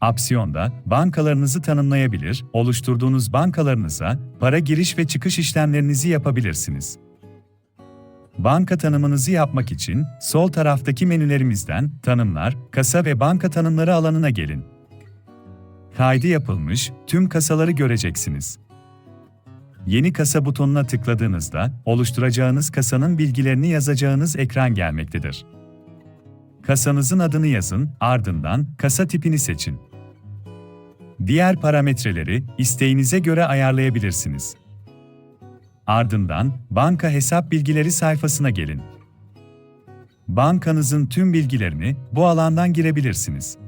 Apsiyonda bankalarınızı tanımlayabilir, oluşturduğunuz bankalarınıza para giriş ve çıkış işlemlerinizi yapabilirsiniz. Banka tanımınızı yapmak için sol taraftaki menülerimizden Tanımlar, Kasa ve Banka Tanımları alanına gelin. Kaydı yapılmış tüm kasaları göreceksiniz. Yeni kasa butonuna tıkladığınızda oluşturacağınız kasanın bilgilerini yazacağınız ekran gelmektedir. Kasanızın adını yazın, ardından kasa tipini seçin. Diğer parametreleri isteğinize göre ayarlayabilirsiniz. Ardından banka hesap bilgileri sayfasına gelin. Bankanızın tüm bilgilerini bu alandan girebilirsiniz.